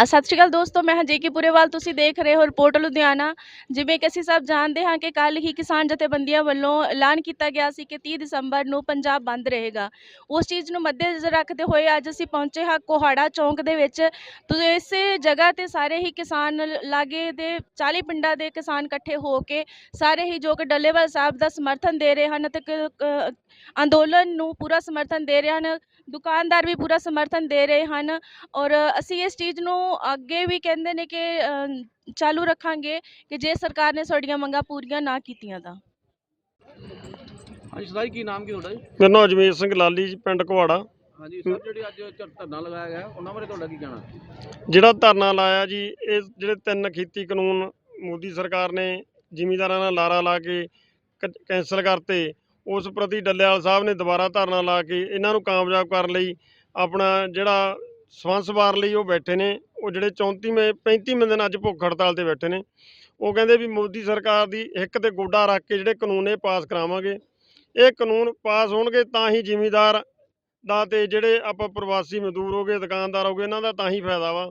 ਸਤਿ ਸ਼੍ਰੀ ਅਕਾਲ ਦੋਸਤੋ, ਮੈਂ ਹਾਂ ਜੇਕੇ ਪੁਰੇਵਾਲ ਤੁਸੀਂ ਦੇਖ ਰਹੇ ਹੋ ਰਿਪੋਰਟ ਲੁਧਿਆਣਾ। ਜਿਵੇਂ ਕਿ ਅਸੀਂ ਸਭ ਜਾਣਦੇ ਹਾਂ ਕਿ ਕੱਲ ਹੀ ਕਿਸਾਨ ਜਥੇਬੰਦੀਆਂ ਵੱਲੋਂ ਐਲਾਨ ਕੀਤਾ ਗਿਆ ਸੀ ਕਿ 30 ਦਸੰਬਰ ਨੂੰ ਪੰਜਾਬ ਬੰਦ ਰਹੇਗਾ। ਉਸ ਚੀਜ਼ ਨੂੰ ਮੱਦੇਨਜ਼ਰ ਰੱਖਦੇ ਹੋਏ ਅੱਜ ਅਸੀਂ ਪਹੁੰਚੇ ਹਾਂ ਕੋਹਾੜਾ ਚੌਂਕ ਦੇ ਵਿੱਚ। ਤੇ, ਇਸ ਜਗ੍ਹਾ ਤੇ ਸਾਰੇ ਹੀ ਕਿਸਾਨ ਲਾਗੇ ਦੇ 40 ਪਿੰਡਾਂ ਦੇ ਕਿਸਾਨ ਇਕੱਠੇ ਹੋ ਕੇ ਸਾਰੇ ਹੀ ਜੋ ਕਿ ਡੱਲੇਵਾਲ ਸਾਹਿਬ ਦਾ ਸਮਰਥਨ ਦੇ ਰਹੇ ਹਨ ਤੇ ਅੰਦੋਲਨ ਨੂੰ ਪੂਰਾ ਸਮਰਥਨ ਦੇ ਰਹੇ ਹਨ। ਦੁਕਾਨਦਾਰ ਵੀ ਪੂਰਾ ਸਮਰਥਨ ਦੇ ਰਹੇ ਹਨ ਔਰ ਅਸੀਂ ਇਸ ਚੀਜ਼ ਨੂੰ ਅੱਗੇ ਵੀ ਕਹਿੰਦੇ ਨੇ ਕਿ ਚਾਲੂ ਰੱਖਾਂਗੇ ਕਿ ਜੇ ਸਰਕਾਰ ਨੇ ਸਾਡੀਆਂ ਮੰਗਾਂ ਪੂਰੀਆਂ ਨਾ ਕੀਤੀਆਂ ਤਾਂ। ਹਾਂਜੀ ਜੀ ਕੀ ਨਾਮ ਕੀ ਤੁਹਾਡਾ ਜੀ? ਮੇਰਾ ਨਾਮ ਅਜਮੇਰ ਸਿੰਘ ਲਾਲੀ ਜੀ ਪਿੰਡ ਕੁਹਾੜਾ ਹਾਂਜੀ ਸਰ ਜਿਹੜੀ ਅੱਜ ਧ- ਧਰਨਾ ਲਗਾਇਆ ਗਿਆ ਉਹਨਾਂ ਬਾਰੇ ਤੁਹਾਡਾ ਕੀ ਕਹਿਣਾ? ਜਿਹੜਾ ਧਰਨਾ ਲਾਇਆ ਜੀ ਇਹ ਜਿਹੜੇ ਤਿੰਨ ਖੇਤੀ ਕਾਨੂੰਨ ਮੋਦੀ ਸਰਕਾਰ ਨੇ ਜ਼ਿਮੀਂਦਾਰਾਂ ਨਾਲ ਲਾਰਾ ਲਾ ਕੇ ਕ- ਕੈਂਸਲ ਕਰਤੇ ਉਸ ਪ੍ਰਤੀ ਡੱਲੇਵਾਲ ਸਾਹਿਬ ਨੇ ਦੁਬਾਰਾ ਧਰਨਾ ਲਾ ਕੇ ਇਹਨਾਂ ਨੂੰ ਕਾਮਯਾਬ ਕਰਨ ਲਈ ਆਪਣਾ ਜਿਹੜਾ ਸਵੰਸ ਵਾਰ ਲਈ ਉਹ ਬੈਠੇ ਨੇ, ਉਹ ਜਿਹੜੇ 34ਵੇਂ 35ਵੇਂ ਦਿਨ ਅੱਜ ਭੁੱਖ ਹੜਤਾਲ ਤੇ ਬੈਠੇ ਨੇ। ਉਹ ਕਹਿੰਦੇ ਵੀ ਮੋਦੀ ਸਰਕਾਰ ਦੀ ਇੱਕ ਤੇ ਗੋਡਾ ਰੱਖ ਕੇ ਜਿਹੜੇ ਕਾਨੂੰਨ ਇਹ ਪਾਸ ਕਰਾਵਾਂਗੇ, ਇਹ ਕਾਨੂੰਨ ਪਾਸ ਹੋਣਗੇ ਤਾਂ ਹੀ ਜ਼ਿਮੀਦਾਰ ਦਾ ਤੇ ਜਿਹੜੇ ਆਪਾਂ ਪ੍ਰਵਾਸੀ ਮਜ਼ਦੂਰ ਹੋ ਗਏ ਦੁਕਾਨਦਾਰ ਹੋ ਗਏ ਇਹਨਾਂ ਦਾ ਤਾਂ ਹੀ ਫਾਇਦਾ ਵਾ।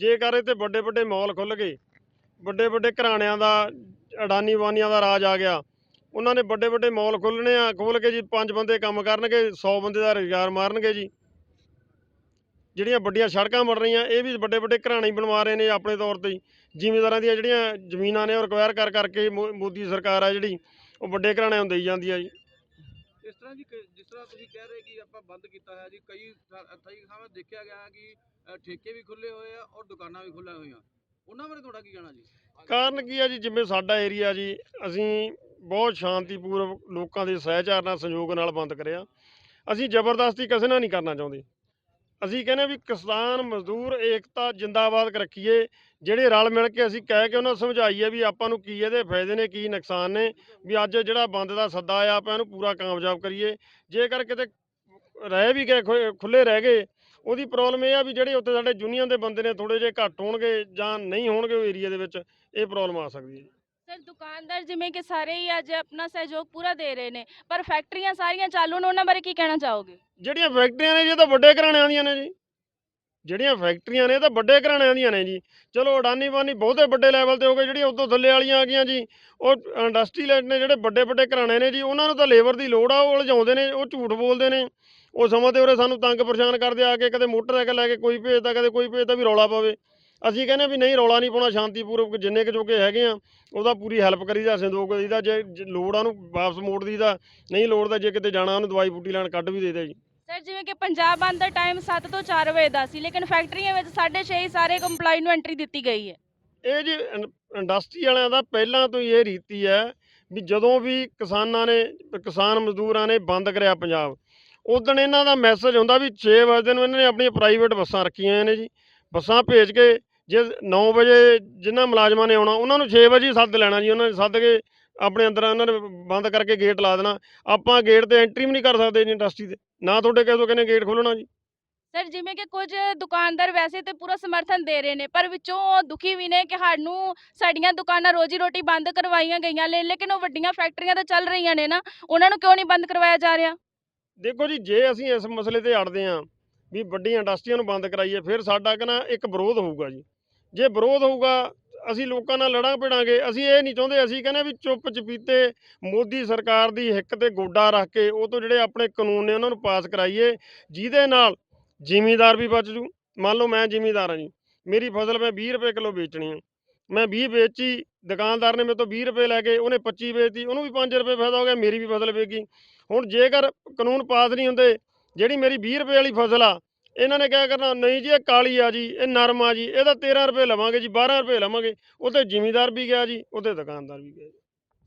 ਜੇਕਰ ਇਹ ਤੇ ਵੱਡੇ ਵੱਡੇ ਮਾਲ ਖੁੱਲ ਗਏ ਵੱਡੇ ਵੱਡੇ ਘਰਾਣਿਆਂ ਦਾ ਅਡਾਨੀ ਵਾਨੀਆਂ ਦਾ ਰਾਜ ਆ ਗਿਆ ਉਹਨਾਂ ਨੇ ਵੱਡੇ ਵੱਡੇ ਮਾਲ ਖੋਲ੍ਹਣੇ ਆ ਖੋਲ ਕੇ ਜੀ ਪੰਜ ਬੰਦੇ ਕੰਮ ਕਰਨਗੇ 100 ਬੰਦੇ ਦਾ ਰੁਜ਼ਗਾਰ ਮਾਰਨਗੇ ਜੀ। ਜਿਹੜੀਆਂ ਵੱਡੀਆਂ ਸੜਕਾਂ ਬਣ ਰਹੀਆਂ, ਇਹ ਵੀ ਵੱਡੇ ਵੱਡੇ ਘਰਾਣੇ ਬਣਵਾ ਰਹੇ ਨੇ ਆਪਣੇ ਤੌਰ ਤੇ ਹੀ। ਜ਼ਿਮੀਂਦਾਰਾਂ ਦੀਆਂ ਜਿਹੜੀਆਂ ਜ਼ਮੀਨਾਂ ਨੇ ਉਹ ਰਿਕਵਾਇਰ ਕਰ ਕਰਕੇ ਮੋਦੀ ਸਰਕਾਰ ਆ ਜਿਹੜੀ, ਉਹ ਵੱਡੇ ਘਰਾਣਿਆਂ ਨੂੰ ਦੇਈ ਜਾਂਦੀ ਆ ਜੀ। ਇਸ ਤਰ੍ਹਾਂ ਜੀ ਜਿਸ ਤਰ੍ਹਾਂ ਤੁਸੀਂ ਕਹਿ ਰਹੇ ਕਿ ਆਪਾਂ ਬੰਦ ਕੀਤਾ ਹੈ ਜੀ, ਕਈ ਥਾਂ- ਦੇਖਿਆ ਗਿਆ ਕਿ ਠੇਕੇ ਵੀ ਖੁੱਲੇ ਹੋਏ ਆ ਔਰ ਦੁਕਾਨਾਂ ਵੀ ਖੁੱਲੀਆਂ ਹੋਈਆਂ। ਉਹਨਾਂ ਬਾਰੇ ਤੁਹਾਡਾ ਕੀ ਕਹਿਣਾ ਜੀ? ਕਾਰਨ ਕੀ ਆ ਜੀ? ਜਿਵੇਂ ਸਾਡਾ ਏਰੀਆ ਜੀ, ਅਸੀਂ ਬਹੁਤ ਸ਼ਾਂਤੀਪੂਰਵਕ ਲੋਕਾਂ ਦੇ ਸਹਿਚਾਰ ਨਾਲ ਸੰਯੋਗ ਨਾਲ ਬੰਦ ਕਰਿਆ। ਅਸੀਂ ਜ਼ਬਰਦਸਤੀ ਕਿਸੇ ਨਾਲ ਨਹੀਂ ਕਰਨਾ ਚਾਹੁੰਦੇ। ਅਸੀਂ ਕਹਿੰਦੇ ਵੀ ਕਿਸਾਨ, ਮਜ਼ਦੂਰ, ਏਕਤਾ, ਜਿੰਦਾਬਾਦ ਰੱਖੀਏ। ਜਿਹੜੇ ਰਲ ਮਿਲ ਕੇ ਅਸੀਂ ਕਹਿ ਕੇ ਉਹਨਾਂ ਨੂੰ ਸਮਝਾਈਏ ਵੀ ਆਪਾਂ ਨੂੰ ਕੀ ਇਹਦੇ ਫਾਇਦੇ ਨੇ, ਕੀ ਨੁਕਸਾਨ ਨੇ, ਵੀ ਅੱਜ ਜਿਹੜਾ ਬੰਦ ਦਾ ਸੱਦਾ ਆ ਆਪਾਂ ਇਹਨੂੰ ਪੂਰਾ ਕਾਮਯਾਬ ਕਰੀਏ। ਜੇਕਰ ਕਿਤੇ ਰਹਿ ਵੀ ਗਏ ਖੁੱਲੇ ਰਹਿ ਗਏ ਉਹਦੀ ਪ੍ਰੋਬਲਮ ਇਹ ਆ ਵੀ ਜਿਹੜੇ ਉੱਥੇ ਸਾਡੇ ਯੂਨੀਅਨ ਦੇ ਬੰਦੇ ਨੇ ਥੋੜੇ ਜਿਹੇ ਘੱਟ ਹੋਣਗੇ ਜਾਂ ਨਹੀਂ ਹੋਣਗੇ ਉਹ ਏਰੀਆ ਦੇ ਵਿੱਚ ਇਹ ਪ੍ਰੋਬਲਮ ਆ ਸਕਦੀ ਹੈ ਜੀ। ਸਰ ਦੁਕਾਨਦਾਰ ਜਿਵੇਂ ਕਿ ਸਾਰੇ ਹੀ ਅੱਜ ਆਪਣਾ ਸਹਿਯੋਗ ਪੂਰਾ ਦੇ ਰਹੇ ਨੇ ਪਰ ਫੈਕਟਰੀਆਂ ਸਾਰੀਆਂ ਚਾਲੂ ਨੇ ਉਹਨਾਂ ਬਾਰੇ ਕੀ ਕਹਿਣਾ ਚਾਹੋਗੇ? ਜਿਹੜੀਆਂ ਫੈਕਟਰੀਆਂ ਨੇ ਜੀ ਇਹ ਤਾਂ ਵੱਡੇ ਘਰਾਣਿਆਂ ਦੀਆਂ ਨੇ ਜੀ। ਜਿਹੜੀਆਂ ਫੈਕਟਰੀਆਂ ਨੇ ਇਹ ਤਾਂ ਵੱਡੇ ਘਰਾਣਿਆਂ ਦੀਆਂ ਨੇ ਜੀ। ਚਲੋ ਅਡਾਨੀ ਬਾਨੀ ਬਹੁਤੇ ਵੱਡੇ ਲੈਵਲ ਤੇ ਹੋ ਗਏ ਜਿਹੜੀਆਂ ਉਦੋਂ ਥੱਲੇ ਵਾਲੀਆਂ ਆ ਗਈਆਂ ਜੀ ਉਹ ਇੰਡਸਟਰੀਅਲ ਨੇ ਜਿਹੜੇ ਵੱਡੇ ਵੱਡੇ ਘਰਾਣੇ ਨੇ ਜੀ ਉਹਨਾਂ ਨੂੰ ਤਾਂ ਲੇਬਰ ਦੀ ਲੋੜ ਆ ਉਹ ਲਜਾਉਂਦੇ ਨੇ ਉਹ ਝੂਠ ਬੋਲਦੇ ਨੇ। ਉਹ ਸਮਾਂ ਤੇ ਉਰੇ ਸਾਨੂੰ ਤੰਗ ਪਰੇਸ਼ਾਨ ਕਰਦੇ ਆ ਕੇ ਕਦੇ ਮੋਟਰਸਾਈਕਲ ਲੈ ਕੇ ਕੋਈ ਭੇਜਦਾ ਕਦੇ ਕੋਈ ਭੇਜਦਾ ਵੀ ਰੌਲਾ ਪਵੇ। ਅਸੀਂ ਕਹਿੰਦੇ ਵੀ ਨਹੀਂ ਰੌਲਾ ਨਹੀਂ ਪਾਉਣਾ ਸ਼ਾਂਤੀਪੂਰਵਕ ਜਿੰਨੇ ਕੁ ਜੋਗੇ ਹੈਗੇ ਆ ਉਹਦਾ ਪੂਰੀ ਹੈਲਪ ਕਰੀਦਾ ਸੰਦੋਗ ਦਈਦਾ ਜੇ ਜੇ ਲੋੜ ਆ ਉਹਨੂੰ ਵਾਪਸ ਮੋੜ ਦਈਦਾ ਨਹੀਂ ਲੋੜ ਦਾ ਜੇ ਕਿਤੇ ਜਾਣਾ ਉਹਨੂੰ ਦਵਾਈ ਬੂਟੀ ਲੈਣ ਕੱਢ ਵੀ ਦੇਈਦਾ ਜੀ। ਸਰ ਜਿਵੇਂ ਕਿ ਪੰਜਾਬ ਬੰਦ ਦਾ ਟਾਈਮ 7 ਤੋਂ 4 ਵਜੇ ਦਾ ਸੀ ਲੇਕਿਨ ਫੈਕਟਰੀਆਂ ਵਿੱਚ 6:30 ਹੀ ਸਾਰੇ EMPLOYE ਨੂੰ ਐਂਟਰੀ ਦਿੱਤੀ ਗਈ ਹੈ। ਇਹ ਜੀ ਇੰਡਸਟਰੀ ਵਾਲਿਆਂ ਦਾ ਪਹਿਲਾਂ ਤੋਂ ਹੀ ਇਹ ਰੀਤੀ ਹੈ ਵੀ ਜਦੋਂ ਵੀ ਕਿਸਾਨਾਂ ਨੇ ਕਿਸਾਨ ਮਜ਼ਦੂਰਾਂ ਨੇ ਬੰਦ ਕਰਿਆ ਪੰਜਾਬ ਉਦੋਂ ਇਹਨਾਂ ਦਾ ਮੈਸੇਜ ਹੁੰਦਾ ਵੀ 6 ਵਜੇ ਨੂੰ ਇਹਨਾਂ ਨੇ ਆਪਣੀਆਂ ਪ੍ਰਾਈਵੇਟ ਬੱਸਾਂ ਰੱਖੀਆਂ ਨੇ ਜੀ। ਬੱਸਾਂ ਭੇਜ ਕੇ ਜੇ 9 ਵਜੇ ਜਿਨ੍ਹਾਂ ਮੁਲਾਜ਼ਮਾਂ ਨੇ ਆਉਣਾ, ਉਹਨਾਂ ਨੂੰ 6 ਵਜੇ ਸੱਦ ਲੈਣਾ ਜੀ। ਉਹਨਾਂ ਨੇ ਸੱਦ ਕੇ ਆਪਣੇ ਅੰਦਰ ਉਹਨਾਂ ਨੇ ਬੰਦ ਕਰਕੇ ਗੇਟ ਲਾ ਦੇਣਾ। ਆਪਾਂ ਗੇਟ ਤੇ ਐਂਟਰੀ ਵੀ ਨਹੀਂ ਕਰ ਸਕਦੇ ਜੀ ਇੰਡਸਟਰੀ ਦੇ ਨਾ ਤੁਹਾਡੇ ਕਿਸੇ ਤੋਂ ਕਹਿੰਦੇ ਗੇਟ ਖੋਲਣਾ ਜੀ। ਸਰ ਜਿਵੇਂ ਕਿ ਕੁਝ ਦੁਕਾਨਦਾਰ ਵੈਸੇ ਤੇ ਪੂਰਾ ਸਮਰਥਨ ਦੇ ਰਹੇ ਨੇ, ਪਰ ਵਿੱਚੋਂ ਦੁਖੀ ਵੀ ਨੇ ਕਿ ਸਾਨੂੰ ਸਾਡੀਆਂ ਦੁਕਾਨਾਂ ਰੋਜੀ ਰੋਟੀ ਬੰਦ ਕਰਵਾਈਆਂ ਗਈਆਂ ਨੇ, ਲੇਕਿਨ ਉਹ ਵੱਡੀਆਂ ਫੈਕਟਰੀਆਂ ਤਾਂ ਚੱਲ ਰਹੀਆਂ ਨੇ ਨਾ, ਉਹਨਾਂ ਨੂੰ ਕਿਉਂ ਨਹੀਂ ਬੰਦ ਕਰਵਾਇਆ ਜਾ ਰਿਹਾ? ਦੇਖੋ ਜੀ, ਜੇ ਅਸੀਂ ਇਸ ਮਸਲੇ ਤੇ ਅੜਦੇ ਹਾਂ ਵੀ ਵੱਡੀਆਂ ਇੰਡਸਟਰੀਆਂ ਨੂੰ ਬੰਦ ਕਰਾਈਏ, ਫਿਰ ਸਾਡਾ ਕਹਿੰਦਾ ਇੱਕ ਵਿਰੋਧ ਹੋਊਗਾ ਜੀ। ਜੇ ਵਿਰੋਧ ਹੋਊਗਾ, ਅਸੀਂ ਲੋਕਾਂ ਨਾਲ ਲੜਾਂ ਪੜਾਂਗੇ ਅਸੀਂ ਇਹ ਨਹੀਂ ਚਾਹੁੰਦੇ, ਅਸੀਂ ਕਹਿੰਦੇ ਵੀ ਚੁੱਪ ਚਪੀਤੇ ਮੋਦੀ ਸਰਕਾਰ ਦੀ ਹਿੱਕ ਤੇ ਗੋਡਾ ਰੱਖ ਕੇ ਉਹ ਤੋਂ ਜਿਹੜੇ ਆਪਣੇ ਕਾਨੂੰਨ ਨੇ ਉਹਨਾਂ ਨੂੰ ਪਾਸ ਕਰਾਈਏ, ਜਿਹਦੇ ਨਾਲ ਜ਼ਿਮੀਦਾਰ ਵੀ ਬਚ ਜੂ। ਮੰਨ ਲਓ ਮੈਂ ਜ਼ਿਮੀਂਦਾਰ ਹਾਂ ਜੀ। ਮੇਰੀ ਫਸਲ ਮੈਂ 20 ਰੁਪਏ ਕਿਲੋ ਵੇਚਣੀ ਆ। ਮੈਂ 20 ਵੇਚੀ ਦੁਕਾਨਦਾਰ ਨੇ ਮੇਰੇ ਤੋਂ 20 ਰੁਪਏ ਲੈ ਕੇ ਉਹਨੇ 25 ਵੇਚਤੀ ਉਹਨੂੰ ਵੀ 5 ਰੁਪਏ ਫਾਇਦਾ ਹੋ ਗਿਆ ਮੇਰੀ ਵੀ ਫਸਲ ਵੇਗੀ ਹੁਣ ਜੇਕਰ ਕਾਨੂੰਨ ਪਾਸ ਨਹੀਂ ਹੁੰਦੇ ਜਿਹੜੀ ਮੇਰੀ 20 ਰੁਪਏ ਵਾਲੀ ਫਸਲ ਆ ਇਹਨਾਂ ਨੇ ਕਿਆ ਕਰਨਾ ਨਹੀਂ ਜੀ ਇਹ ਕਾਲੀ ਆ ਜੀ ਇਹ ਨਰਮ ਆ ਜੀ ਇਹਦਾ 13 ਰੁਪਏ ਲਵਾਂਗੇ ਜੀ 12 ਰੁਪਏ ਲਵਾਂਗੇ ਉਹਤੇ ਜ਼ਿਮੀਂਦਾਰ ਵੀ ਗਿਆ ਜੀ ਉਹਤੇ ਦੁਕਾਨਦਾਰ ਵੀ ਗਿਆ।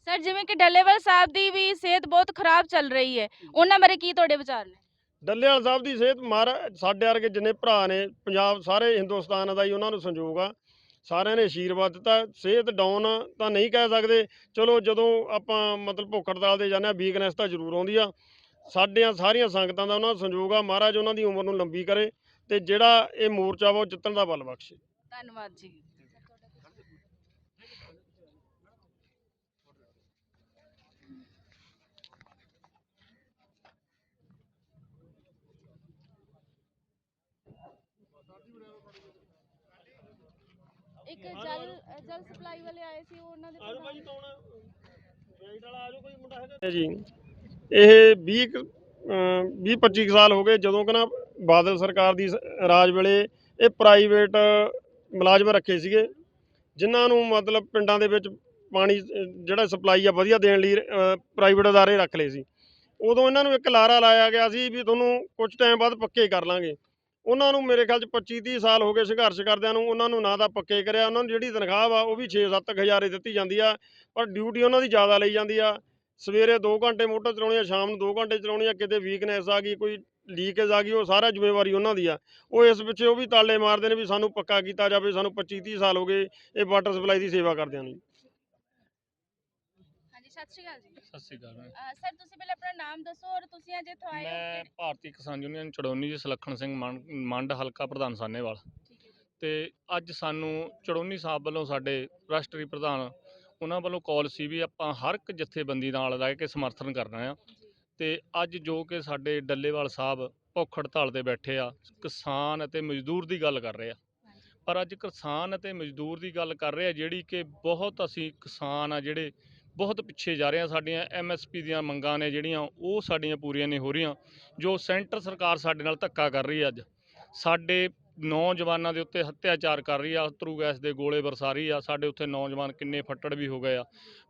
ਸਰ ਜਿਵੇਂ ਕਿ ਡੱਲੇਵਾਲ ਸਾਹਿਬ ਦੀ ਵੀ ਸਿਹਤ ਬਹੁਤ ਖਰਾਬ ਚੱਲ ਰਹੀ ਹੈ ਉਹਨਾਂ ਬਾਰੇ ਕੀ ਤੁਹਾਡੇ ਵਿਚਾਰ ਨੇ? ਡੱਲੇਵਾਲ ਸਾਹਿਬ ਦੀ ਸਿਹਤ ਮਾਰ ਸਾਡੇ ਵਰਗੇ ਜਿੰਨੇ ਭਰਾ ਨੇ ਪੰਜਾਬ ਸਾਰੇ ਹਿੰਦੁਸਤਾਨ ਦਾ ਹੀ ਉਹਨਾਂ ਨੂੰ ਸੰਯੋਗ ਆ। ਸਾਰਿਆਂ ਨੇ ਆਸ਼ੀਰਵਾਦ ਦਿੱਤਾ, ਸਿਹਤ ਡਾਊਨ ਤਾਂ ਨਹੀਂ ਕਹਿ ਸਕਦੇ। ਚਲੋ ਜਦੋਂ ਆਪਾਂ ਮਤਲਬ ਭੁੱਖ ਹੜਤਾਲ ਤੇ ਜਾਂਦੇ ਆ ਵੀਕਨੈਸ ਤਾਂ ਜ਼ਰੂਰ ਆਉਂਦੀ ਆ। ਸਾਡੀਆਂ ਸਾਰੀਆਂ ਸੰਗਤਾਂ ਦਾ ਉਹਨਾਂ ਦਾ ਸੰਯੋਗ ਆ, ਮਹਾਰਾਜ ਉਹਨਾਂ ਦੀ ਉਮਰ ਨੂੰ ਲੰਬੀ ਕਰੇ ਤੇ ਜਿਹੜਾ ਇਹ ਮੋਰਚਾ ਵਾ ਉਹ ਜਿੱਤਣ ਦਾ ਬਲ ਬਖਸ਼ੇ। ਧੰਨਵਾਦ ਜੀ। ਇੱਕ ਜਲ ਜਲ ਸਪਲਾਈ ਵਾਲੇ ਆਏ ਸੀ ਉਹ ਉਹਨਾਂ ਦੇ ਜੀ। ਇਹ 20 ਕੁ, ਅਮ 20 25 ਕੁ ਸਾਲ ਹੋ ਗਏ ਜਦੋਂ ਕਿ ਨਾ ਬਾਦਲ ਸਰਕਾਰ ਦੀ ਸ- ਰਾਜ ਵੇਲੇ ਇਹ ਪ੍ਰਾਈਵੇਟ ਮੁਲਾਜ਼ਮ ਰੱਖੇ ਸੀਗੇ ਜਿਨ੍ਹਾਂ ਨੂੰ ਮਤਲਬ ਪਿੰਡਾਂ ਦੇ ਵਿੱਚ ਪਾਣੀ ਜਿਹੜਾ ਸਪਲਾਈ ਆ ਵਧੀਆ ਦੇਣ ਲਈ ਪ੍ਰਾਈਵੇਟ ਅਦਾਰੇ ਰੱਖ ਲਏ ਸੀ। ਉਦੋਂ ਇਹਨਾਂ ਨੂੰ ਇੱਕ ਲਾਰਾ ਲਾਇਆ ਗਿਆ ਸੀ ਵੀ ਤੁਹਾਨੂੰ ਕੁਝ ਟਾਈਮ ਬਾਅਦ ਪੱਕੇ ਕਰ ਲਾਂਗੇ। ਉਹਨਾਂ ਨੂੰ ਮੇਰੇ ਖਿਆਲ ਚ 25 30 ਸਾਲ ਹੋ ਗਏ ਸੰਘਰਸ਼ ਕਰਦਿਆਂ ਨੂੰ, ਉਹਨਾਂ ਨੂੰ ਨਾ ਤਾਂ ਪੱਕੇ ਕਰਿਆ, ਉਹਨਾਂ ਨੂੰ ਜਿਹੜੀ ਤਨਖਾਹ ਵਾ, ਉਹ ਵੀ 6-7 ਹਜ਼ਾਰੇ ਦਿੱਤੀ ਜਾਂਦੀ ਆ, ਪਰ ਡਿਊਟੀ ਉਹਨਾਂ ਦੀ ਜ਼ਿਆਦਾ ਲਈ ਜਾਂਦੀ ਆ। ਸਵੇਰੇ 2 ਘੰਟੇ ਮੋਟਰ ਚਲਾਉਣੀ ਆ, ਸ਼ਾਮ ਨੂੰ 2 ਘੰਟੇ ਚਲਾਉਣੀ ਆ, ਕਿਤੇ ਵੀਕਨੈਸ ਆ ਗਈ, ਕੋਈ ਲੀਕੇਜ ਆ ਗਈ, ਉਹ ਸਾਰਾ ਜ਼ਿੰਮੇਵਾਰੀ ਉਹਨਾਂ ਦੀ ਆ। ਉਹ ਇਸ ਪਿੱਛੇ ਉਹ ਵੀ ਤਾਲੇ ਮਾਰਦੇ ਨੇ ਵੀ ਸਾਨੂੰ ਪੱਕਾ ਕੀਤਾ ਜਾਵੇ, ਸਾਨੂੰ 25 30 ਸਾਲ ਹੋ ਗਏ ਇਹ ਵਾਟਰ ਸਪਲਾਈ ਦੀ ਸੇਵਾ ਕਰਦਿਆਂ ਨੂੰ ਹਾਂਜੀ ਸਤਿ ਸ਼੍ਰੀ ਅਕਾਲ ਜੀ ਸਤਿ ਸ਼੍ਰੀ ਅਕਾਲ ਮੈਮ। ਅਹ ਸਰ ਤੁਸੀਂ ਪਹਿਲਾਂ ਆਪਣਾ ਨਾਮ ਦੱਸੋ ਔਰ ਤੁਸੀਂ ਅੱਜ ਇੱਥੋਂ ਆਏ ਹੋ ਮੈਂ ਕਿਹੜੇ- ਭਾਰਤੀ ਕਿਸਾਨ ਯੂਨੀਅਨ ਚੜੋਨੀ ਜੀ ਸੁਲੱਖਣ ਸਿੰਘ ਮੰਡ ਮੰਡ ਹਲਕਾ ਪ੍ਰਧਾਨ ਸਾਨੇਵਾਲ ਠੀਕ ਹੈ ਜੀ। ਤੇ ਅੱਜ ਸਾਨੂੰ ਚੜੋਨੀ ਸਾਹਿਬ ਵੱਲੋਂ ਸਾਡੇ ਰਾਸ਼ਟਰੀ ਪ੍ਰਧਾਨ ਉਹਨਾਂ ਵੱਲੋਂ ਕਾਲ ਸੀ ਵੀ ਆਪਾਂ ਹਰ ਇੱਕ ਜਥੇਬੰਦੀ ਨਾਲ ਰਹਿ ਕੇ ਸਮਰਥਨ ਕਰਨਾ ਆ ਤੇ ਅੱਜ ਜੋ ਕਿ ਸਾਡੇ ਡੱਲੇਵਾਲ ਸਾਹਿਬ ਭੁੱਖ ਹੜਤਾਲ ਤੇ ਬੈਠੇ ਆ ਕਿਸਾਨ ਅਤੇ ਮਜ਼ਦੂਰ ਦੀ ਗੱਲ ਕਰ ਰਹੇ ਆ ਹਾਂਜੀ। ਪਰ ਅੱਜ ਕਿਸਾਨ ਅਤੇ ਮਜ਼ਦੂਰ ਦੀ ਗੱਲ ਕਰ ਰਹੇ ਆ ਜਿਹੜੀ ਕਿ ਬਹੁਤ ਅਸੀਂ ਕਿਸਾਨ ਆ ਜਿਹੜੇ ਬਹੁਤ ਪਿੱਛੇ ਜਾ ਰਹੇ ਹਾਂ, ਸਾਡੀਆਂ ਐਮਐਸਪੀ ਦੀਆਂ ਮੰਗਾਂ ਨੇ ਜਿਹੜੀਆਂ, ਉਹ ਸਾਡੀਆਂ ਪੂਰੀਆਂ ਨਹੀਂ ਹੋ ਰਹੀਆਂ, ਜੋ ਸੈਂਟਰ ਸਰਕਾਰ ਸਾਡੇ ਨਾਲ ਧੱਕਾ ਕਰ ਰਹੀ ਹੈ ਅੱਜ। ਸਾਡੇ ਨੌਜਵਾਨਾਂ ਦੇ ਉੱਤੇ ਹੱਤਿਆਚਾਰ ਕਰ ਰਹੀ ਆ, ਅਥਰੂ ਗੈਸ ਦੇ ਗੋਲੇ ਵਰਸਾ ਰਹੀ ਆ, ਸਾਡੇ ਉੱਥੇ ਨੌਜਵਾਨ ਕਿੰਨੇ ਫੱਟੜ ਵੀ ਹੋ ਗਏ ਆ।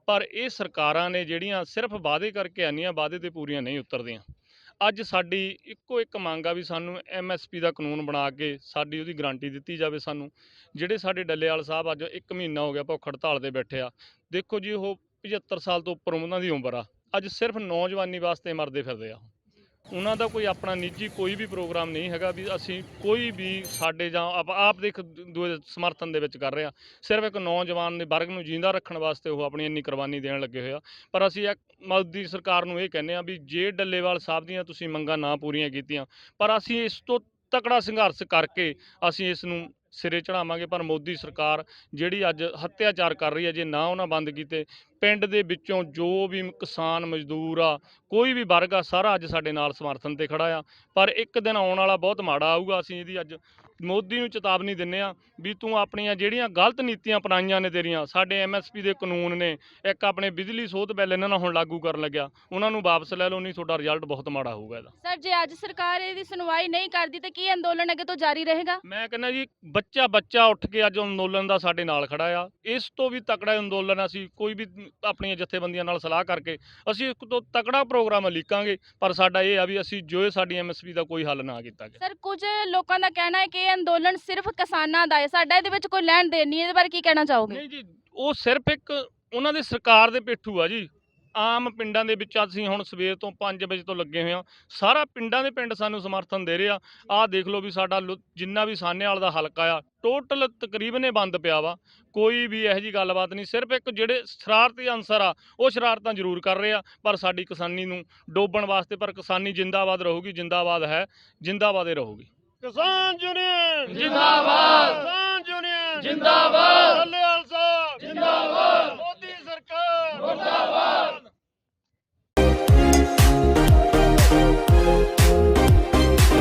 ਪਰ ਇਹ ਸਰਕਾਰਾਂ ਨੇ ਜਿਹੜੀਆਂ ਸਿਰਫ ਵਾਅਦੇ ਕਰਕੇ ਆਨੀਆਂ ਵਾਅਦੇ ਤੇ ਪੂਰੀਆਂ ਨਹੀਂ ਉਤਰਦੀਆਂ। ਅੱਜ ਸਾਡੀ ਇੱਕੋ ਇੱਕ ਮੰਗ ਆ ਵੀ ਸਾਨੂੰ ਐਮਐਸਪੀ ਦਾ ਕਾਨੂੰਨ ਬਣਾ ਕੇ ਸਾਡੀ ਉਹਦੀ ਗਾਰੰਟੀ ਦਿੱਤੀ ਜਾਵੇ ਸਾਨੂੰ। ਜਿਹੜੇ ਸਾਡੇ ਡੱਲੇਵਾਲ ਸਾਹਿਬ ਅੱਜ ਇੱਕ ਮਹੀਨਾ ਹੋ ਗਿਆ ਭੁੱਖ ਹੜਤਾਲ ਤੇ ਬੈਠੇ ਆ। ਦੇਖੋ ਜੀ, ਉਹ 75 ਸਾਲ ਤੋਂ ਉੱਪਰ ਉਹਨਾਂ ਦੀ ਉਮਰ ਆ। ਅੱਜ ਸਿਰਫ ਨੌਜਵਾਨੀ ਵਾਸਤੇ ਮਰਦੇ ਫਿਰਦੇ ਆ। ਉਹਨਾਂ ਦਾ ਕੋਈ ਆਪਣਾ ਨਿੱਜੀ ਕੋਈ ਵੀ ਪ੍ਰੋਗਰਾਮ ਨਹੀਂ ਹੈਗਾ ਵੀ ਅਸੀਂ ਕੋਈ ਵੀ ਸਾਡੇ ਜਾਂ ਆਪ ਆਪ ਦੇ ਇੱਕ ਦੂਏ ਸਮਰਥਨ ਦੇ ਵਿੱਚ ਕਰ ਰਹੇ ਆ। ਸਿਰਫ ਇੱਕ ਨੌਜਵਾਨ ਦੇ ਵਰਗ ਨੂੰ ਜਿੰਦਾ ਰੱਖਣ ਵਾਸਤੇ ਉਹ ਆਪਣੀ ਇੰਨੀ ਕੁਰਬਾਨੀ ਦੇਣ ਲੱਗੇ ਹੋਏ ਆ। ਪਰ ਅਸੀਂ ਇੱਕ ਮੋਦੀ ਸਰਕਾਰ ਨੂੰ ਇਹ ਕਹਿੰਦੇ ਆ ਵੀ ਜੇ ਡੱਲੇਵਾਲ ਸਾਹਿਬ ਦੀਆਂ ਤੁਸੀਂ ਮੰਗਾਂ ਨਾ ਪੂਰੀਆਂ ਕੀਤੀਆਂ ਪਰ ਅਸੀਂ ਇਸ ਤੋਂ ਤਕੜਾ ਸੰਘਰਸ਼ ਕਰਕੇ ਅਸੀਂ ਇਸ ਨੂੰ ਸਿਰੇ ਚੜਾਵਾਂਗੇ ਪਰ ਮੋਦੀ ਸਰਕਾਰ ਜਿਹੜੀ ਅੱਜ ਹੱਤਿਆਚਾਰ ਕਰ ਰਹੀ ਹੈ, ਜੇ ਨਾ ਉਹਨਾਂ ਬੰਦ ਕੀਤੇ, ਪਿੰਡ ਦੇ ਵਿੱਚੋਂ ਜੋ ਵੀ ਕਿਸਾਨ ਮਜ਼ਦੂਰ ਆ, ਕੋਈ ਵੀ ਵਰਗ ਆ, ਸਾਰਾ ਅੱਜ ਸਾਡੇ ਨਾਲ ਸਮਰਥਨ ਤੇ ਖੜਾ ਆ। ਪਰ ਇੱਕ ਦਿਨ ਆਉਣ ਵਾਲਾ ਬਹੁਤ ਮਾੜਾ ਆਊਗਾ, ਅਸੀਂ ਇਹਦੀ ਅੱਜ ਮੋਦੀ ਨੂੰ ਚੇਤਾਵਨੀ ਦਿੰਨੇ ਆ ਵੀ ਤੂੰ ਆਪਣੀਆਂ ਜਿਹੜੀਆਂ ਗਲਤ ਨੀਤੀਆਂ ਅਪਣਾਈਆਂ ਨੇ ਤੇਰੀਆਂ ਸਾਡੇ ਐਮਐਸਪੀ ਦੇ ਕਾਨੂੰਨ ਨੇ ਇੱਕ ਆਪਣੇ ਬਿਜਲੀ ਸੋਧ ਬਿੱਲ ਇਹਨਾਂ ਨਾਲ ਹੁਣ ਲਾਗੂ ਕਰਨ ਲੱਗਿਆ ਉਹਨਾਂ ਨੂੰ ਵਾਪਸ ਲੈ ਲਓ ਨਹੀਂ ਤੁਹਾਡਾ ਰਿਜ਼ਲਟ ਬਹੁਤ ਮਾੜਾ ਹੋਊਗਾ ਇਹਦਾ। ਸਰ ਜੇ ਅੱਜ ਸਰਕਾਰ ਇਹਦੀ ਸੁਣਵਾਈ ਨਹੀਂ ਕਰਦੀ ਤਾਂ ਕੀ ਅੰਦੋਲਨ ਅੱਗੇ ਤੋਂ ਜਾਰੀ ਰਹੇਗਾ? ਮੈਂ ਕਹਿੰਦਾ ਜੀ ਬੱਚਾ ਬੱਚਾ ਉੱਠ ਕੇ ਅੱਜ ਅੰਦੋਲਨ ਦਾ ਸਾਡੇ ਨਾਲ ਖੜਾ ਆ ਇਸ ਤੋਂ ਵੀ ਤਕੜਾ ਅੰਦੋਲਨ ਅਸੀਂ ਕੋਈ ਵੀ ਆਪਣੀਆਂ ਜਥੇਬੰਦੀਆਂ ਨਾਲ ਸਲਾਹ ਕਰਕੇ ਅਸੀਂ ਇੱਕ ਤੋਂ ਤਕੜਾ ਪ੍ਰੋਗਰਾਮ ਲਿਖਾਂਗੇ ਪਰ ਸਾਡਾ ਇਹ ਆ ਵੀ ਅਸੀਂ ਜੋ ਸਾਡੀ ਐਮਐਸਪੀ ਦਾ ਕੋਈ ਹੱਲ ਨਾ ਕੀਤਾ ਗਿਆ। ਸਰ ਕੁਝ ਲੋਕਾਂ ਦਾ ਕਹਿਣਾ ਹੈ ਕਿ ਇਹ ਅੰਦੋਲਨ ਸਿਰਫ ਕਿਸਾਨਾਂ ਦਾ ਹੈ। ਸਾਡਾ ਇਹਦੇ ਵਿੱਚ ਕੋਈ ਲੈਣ ਦੇਣ ਨਹੀਂ ਇਹਦੇ ਬਾਰੇ ਕੀ ਕਹਿਣਾ ਚਾਹੋਗੇ? ਨਹੀਂ ਜੀ, ਉਹ ਸਿਰਫ ਇੱਕ ਉਹਨਾਂ ਦੇ ਸਰਕਾਰ ਦੇ ਪੇਠੂ ਆ ਜੀ। ਆਮ ਪਿੰਡਾਂ ਦੇ ਵਿੱਚ ਅਸੀਂ ਹੁਣ ਸਵੇਰ ਤੋਂ 5 ਵਜੇ ਤੋਂ ਲੱਗੇ ਹੋਏ ਆ ਸਾਰਾ ਪਿੰਡਾਂ ਦੇ ਪਿੰਡ ਸਾਨੂੰ ਸਮਰਥਨ ਦੇ ਰਹੇ ਆ। ਆਹ ਦੇਖ ਲਓ ਵੀ ਸਾਡਾ ਲੁ- ਜਿੰਨਾ ਵੀ ਸਾਨੇਵਾਲ ਦਾ ਹਲਕਾ ਆ ਟੋਟਲ ਤਕਰੀਬਨ ਇਹ ਬੰਦ ਪਿਆ ਵਾ। ਕੋਈ ਵੀ ਇਹੋ ਜੀ ਗੱਲਬਾਤ ਨਹੀਂ। ਸਿਰਫ ਇੱਕ ਜਿਹੜੇ ਸ਼ਰਾਰਤੀ ਅਨਸਰ ਆ, ਉਹ ਸ਼ਰਾਰਤਾਂ ਜ਼ਰੂਰ ਕਰ ਰਹੇ ਆ। ਪਰ ਸਾਡੀ ਕਿਸਾਨੀ ਨੂੰ ਡੋਬਣ ਵਾਸਤੇ, ਪਰ ਕਿਸਾਨੀ ਜਿੰਦਾਬਾਦ ਰਹੂਗੀ, ਜਿੰਦਾਬਾਦ ਹੈ, ਜਿੰਦਾਬਾਦ ਹੀ ਰਹੂਗੀ। ਕਿਸਾਨ ਯੂਨੀਅਨ ਜਿੰਦਾਬਾਦ। ਕਿਸਾਨ ਯੂਨੀਅਨ ਜਿੰਦਾਬਾਦ।